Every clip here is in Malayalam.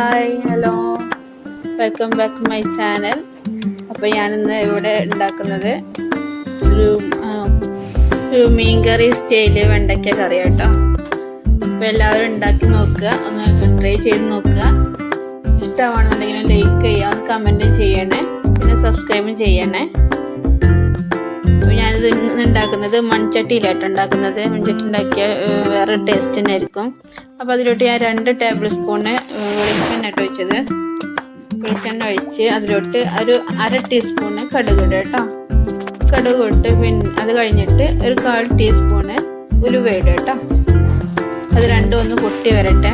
Hi hello welcome back to my channel അപ്പോൾ ഞാനിന്ന് ഇവിടെ ഉണ്ടാക്കുന്നത് ഒരു ഒരു മീൻകറി സ്റ്റൈൽ വെണ്ടയ്ക്ക കറി കേട്ടോ. അപ്പോൾ എല്ലാവരും ഉണ്ടാക്കി നോക്കുക ഒന്ന് ട്രൈ ചെയ്ത് നോക്കുക. ഇഷ്ടമാണെന്നുണ്ടെങ്കിൽ ലൈക്ക് ചെയ്യുക ഒന്ന് കമന്റ് ചെയ്യണേ. പിന്നെ സബ്സ്ക്രൈബും ചെയ്യണേ. ഇന്ന് ഉണ്ടാക്കുന്നത് മൺചട്ടിയിലായിട്ട് ഉണ്ടാക്കുന്നത്. മൺചട്ടി ഉണ്ടാക്കിയ വേറെ ടേസ്റ്റ് തന്നെ ആയിരിക്കും. അപ്പോൾ അതിലോട്ട് ഞാൻ രണ്ട് ടേബിൾ സ്പൂണ് വെളിച്ചെണ്ണ ഇട്ട് വെച്ചത് വെളിച്ചെണ്ണ ഒഴിച്ച് അതിലോട്ട് ഒരു അര ടീസ്പൂണ് കടുക് ഇടുക കേട്ടോ. കടുക് ഇട്ട് പിന്നെ അത് കഴിഞ്ഞിട്ട് ഒരു കാൽ ടീസ്പൂണ് ഉലുവ ഇടുക കേട്ടോ. അത് രണ്ടും ഒന്ന് പൊട്ടി വരട്ടെ.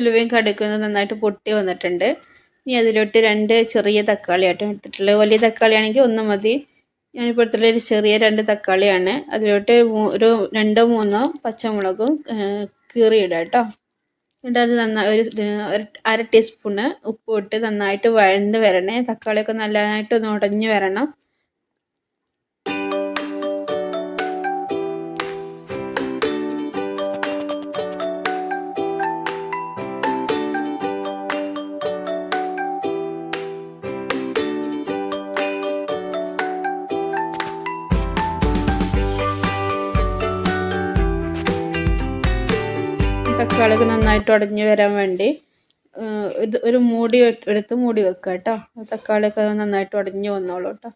ഉലുവയും കടുക്കും നന്നായിട്ട് പൊട്ടി വന്നിട്ടുണ്ട്. ഇനി അതിലോട്ട് രണ്ട് ചെറിയ തക്കാളി ആട്ടോ എടുത്തിട്ടുള്ളത്. വലിയ തക്കാളി ആണെങ്കിൽ ഒന്ന് മതി. ഞാനിപ്പോൾ എടുത്തിട്ടുള്ള ഒരു ചെറിയ രണ്ട് തക്കാളിയാണ്. അതിലോട്ട് ഒരു രണ്ടോ മൂന്നോ പച്ചമുളകും ഏഹ്, കീറിയിടുക കേട്ടോ. എന്നിട്ട് അത് നന്നായി ഒരു അര ടീസ്പൂണ് ഉപ്പ് ഇട്ട് നന്നായിട്ട് വഴന്ന് വരണേ. തക്കാളിയൊക്കെ നല്ലതായിട്ട് ഒന്ന് ഉടഞ്ഞ് വരണം. തക്കാളിയൊക്കെ നന്നായിട്ട് ഉടഞ്ഞു വരാൻ വേണ്ടി ഒരു മൂടി എട്- എടുത്ത് മൂടി വെക്കുക കേട്ടോ തക്കാളിയൊക്കെ നന്നായിട്ട് ഉടഞ്ഞു വന്നോളൂ കേട്ടോ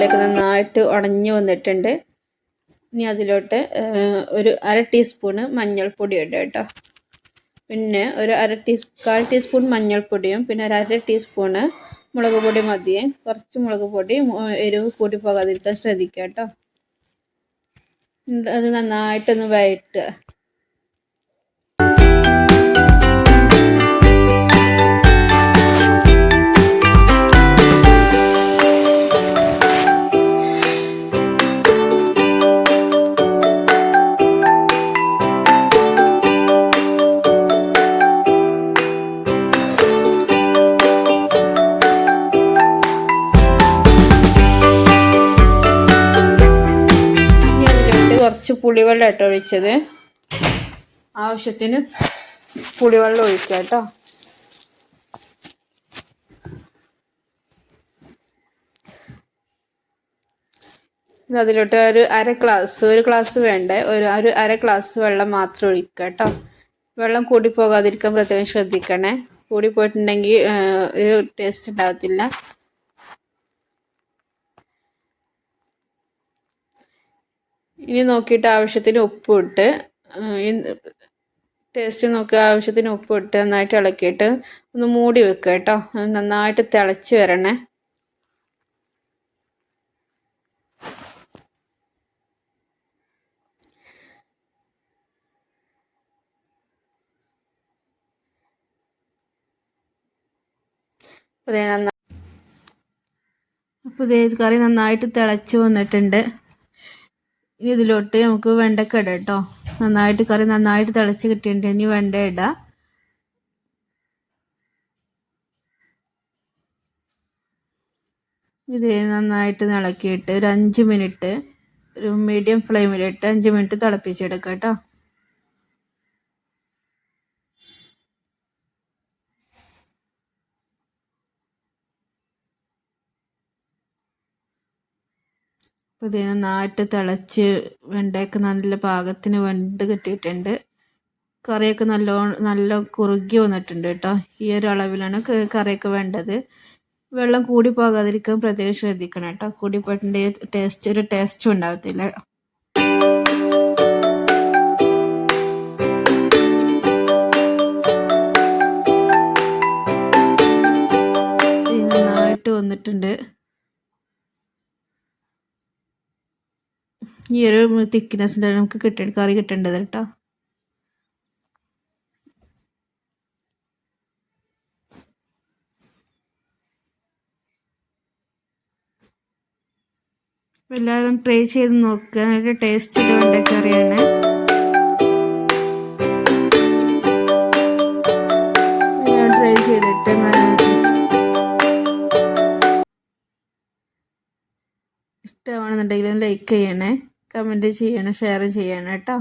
തക്കാളിയൊക്കെ നന്നായിട്ട് ഉടഞ്ഞു വന്നിട്ടുണ്ട്. ഇനി അതിലോട്ട് ഒരു അര ടീസ്പൂണ് മഞ്ഞൾപ്പൊടി ഇടുക കേട്ടോ. പിന്നെ ഒരു അര ടീസ് കാൽ ടീസ്പൂൺ മഞ്ഞൾപ്പൊടിയും പിന്നെ ഒരു അര ടീസ്പൂണ് മുളക് പൊടി മതിയെ കുറച്ച് മുളക് പൊടി എരിവ് കൂടി പോകാതിരിക്കാൻ ശ്രദ്ധിക്കുക കേട്ടോ. അത് നന്നായിട്ടൊന്ന് വഴറ്റുക. കുറച്ച് പുളിവെള്ളം ഇട്ട് ഒഴിച്ചത്. ആവശ്യത്തിന് പുളിവെള്ളം ഒഴിക്കുക കേട്ടോ. അതിലോട്ട് ഒരു അര ഗ്ലാസ് ഒരു ഗ്ലാസ് വേണ്ട? ഒരു ഒരു അര ഗ്ലാസ് വെള്ളം മാത്രം ഒഴിക്കുക കേട്ടോ. വെള്ളം കൂടി പോകാതിരിക്കാൻ പ്രത്യേകം ശ്രദ്ധിക്കണേ. കൂടി പോയിട്ടുണ്ടെങ്കിൽ ഒരു ടേസ്റ്റ് ഉണ്ടാകത്തില്ല. ഇനി നോക്കിയിട്ട് ആവശ്യത്തിന് ഉപ്പിട്ട് ടേസ്റ്റ് നോക്കി ആവശ്യത്തിന് ഉപ്പിട്ട് നന്നായിട്ട് ഇളക്കിയിട്ട് ഒന്ന് മൂടി വെക്കുക കേട്ടോ. നന്നായിട്ട് തിളച്ച് വരണേ. അപ്പോൾ ഇതേ കറി നന്നായിട്ട് തിളച്ച് വന്നിട്ടുണ്ട്. ഇനി ഇതിലോട്ട് നമുക്ക് വെണ്ടക്ക ഇടാം കേട്ടോ. നന്നായിട്ട് കറി നന്നായിട്ട് തിളച്ച് കിട്ടിയിട്ടുണ്ട്. ഇനി വെണ്ട ഇടാം. ഇത് നന്നായിട്ട് ഇളക്കിയിട്ട് ഒരു അഞ്ച് മിനിറ്റ് ഒരു മീഡിയം ഫ്ലെയിമിലിട്ട് അഞ്ച് മിനിറ്റ് തിളപ്പിച്ചെടുക്കാം കേട്ടോ. അപ്പോൾ നാട്ട് നന്നായിട്ട് തിളച്ച് വെണ്ടയൊക്കെ നല്ല പാകത്തിന് വെന്ത് കിട്ടിയിട്ടുണ്ട്. കറിയൊക്കെ നല്ലോണം നല്ല കുറുകി വന്നിട്ടുണ്ട് കേട്ടോ. ഈ ഒരു അളവിലാണ് കറിയൊക്കെ വേണ്ടത്. വെള്ളം കൂടി പോകാതിരിക്കാൻ പ്രത്യേകം ശ്രദ്ധിക്കണം കേട്ടോ. കൂടി പോയിട്ടുണ്ടെങ്കിൽ ടേസ്റ്റ് ഒരു ടേസ്റ്റും ഉണ്ടാകത്തില്ല ഈ ഒരു തിക്നെസ്സിന്റെ നമുക്ക് കിട്ട കറി കിട്ടേണ്ടത് കേട്ടോ. എല്ലാവരും ട്രൈ ചെയ്ത് നോക്കുക നല്ല ടേസ്റ്റ് വെണ്ടക്കറിയാണ് എല്ലാവരും ട്രൈ ചെയ്തിട്ട് ഇഷ്ടമാണെന്നുണ്ടെങ്കിൽ ലൈക്ക് ചെയ്യണേ. കമന്റ് ചെയ്യണം ഷെയർ ചെയ്യണം കേട്ടോ.